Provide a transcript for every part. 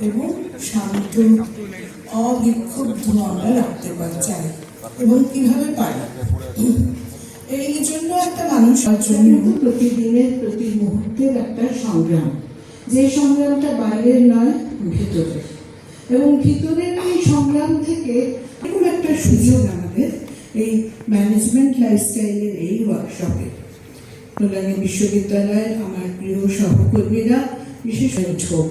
এবং শান্ত অবিক্ষুব্ধ আমরা রাখতে চাই। এবং কীভাবে পারি? এই জন্য একটা মানুষ জন্য প্রতিদিনের প্রতি মুহূর্তের একটা সংগ্রাম। যে সংগ্রামটা বাইরের নয়, ভিতরের। এবং ভিতরের এই সংগ্রাম থেকে এরকম একটা সুযোগ আমাদের এই ম্যানেজমেন্ট লাইফস্টাইলের এই ওয়ার্কশপে কল্যাণী বিশ্ববিদ্যালয়ের আমার প্রিয় সহকর্মীরা বিশেষ ঝোঁক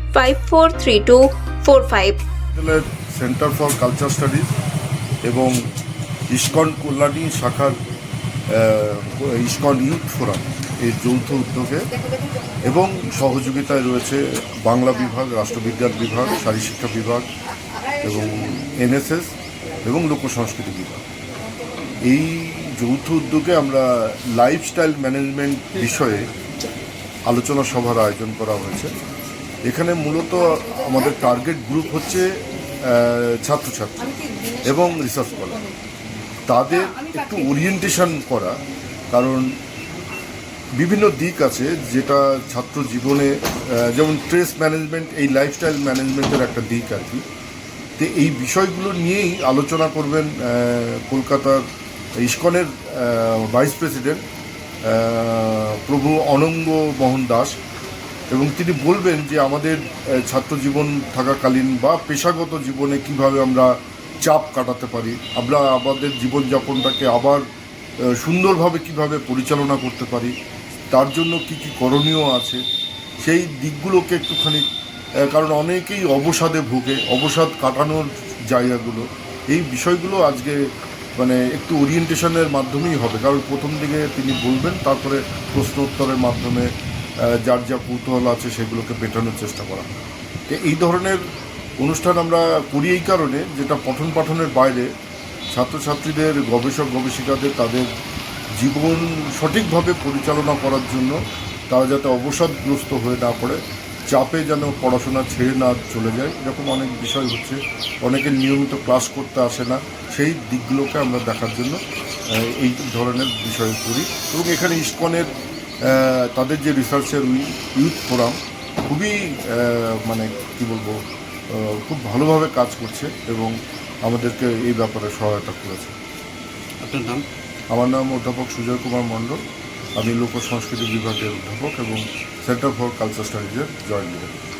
five four three two four five centre for culture studies এবং ইস্কন কল্যাণী শাখার ইস্কন ইউথ ফোরাম এই যৌথ উদ্যোগে এবং সহযোগিতায় রয়েছে বাংলা বিভাগ, রাষ্ট্রবিজ্ঞান বিভাগ শারীরশিক্ষা বিভাগ এবং এনএসএস এবং লোকসংস্কৃতি বিভাগ। এই যৌথ উদ্যোগে আমরা লাইফস্টাইল ম্যানেজমেন্ট বিষয়ে আলোচনা সভার আয়োজন করা হয়েছে। এখানে মূলত আমাদের টার্গেট গ্রুপ হচ্ছে ছাত্রছাত্রী এবং রিসার্চ স্কলার তাদের একটু ওরিয়েন্টেশন করা, কারণ বিভিন্ন দিক আছে যেটা ছাত্র জীবনে যেমন স্ট্রেস ম্যানেজমেন্ট এই লাইফস্টাইল ম্যানেজমেন্টের একটা দিক আর কি। তো এই বিষয়গুলো নিয়েই আলোচনা করবেন কলকাতার ইস্কনের ভাইস প্রেসিডেন্ট প্রভু অনঙ্গ মোহন দাস। এবং তিনি বলবেন যে আমাদের আহ, ছাত্র জীবন থাকাকালীন বা পেশাগত জীবনে কীভাবে আমরা চাপ কাটাতে পারি আমরা আমাদের জীবনযাপনটাকে আবার সুন্দরভাবে কীভাবে পরিচালনা করতে পারি তার জন্য কি কি করণীয় আছে সেই দিকগুলোকে একটুখানি কারণ অনেকেই অবসাদে ভোগে অবসাদ কাটানোর জায়গাগুলো এই বিষয়গুলো আজকে মানে একটু ওরিয়েন্টেশনের মাধ্যমেই হবে। কারণ প্রথম দিকে তিনি বলবেন তারপরে প্রশ্ন উত্তরের মাধ্যমে যার যা কৌতূহল আছে সেগুলোকে মেটানোর চেষ্টা করা। তো এই ধরনের অনুষ্ঠান আমরা করি এই কারণে যেটা পঠন পাঠনের বাইরে ছাত্রছাত্রীদের, গবেষক গবেষিকাদের তাদের জীবন সঠিকভাবে পরিচালনা করার জন্য তারা যাতে অবসাদগ্রস্ত হয়ে না পড়ে, চাপে যেন পড়াশোনা ছেড়ে না চলে যায়, এরকম অনেক বিষয় হচ্ছে। অনেকে নিয়মিত ক্লাস করতে আসে না, সেই দিকগুলোকে আমরা দেখার জন্য এই ধরনের বিষয় করি। এবং এখানে ইস্কনের তাদের যে রিসার্চের ইউথ ফোরাম খুবই মানে কি বলব খুব ভালোভাবে কাজ করছে এবং আমাদেরকে এই ব্যাপারে সহায়তা করেছে। আপনার নাম? আমার নাম অধ্যাপক সুজয় কুমার মণ্ডল। আমি লোক সংস্কৃতি বিভাগের অধ্যাপক এবং সেন্টার ফর কালচার স্টাডিজের জয়েন্ট ডিরেক্টর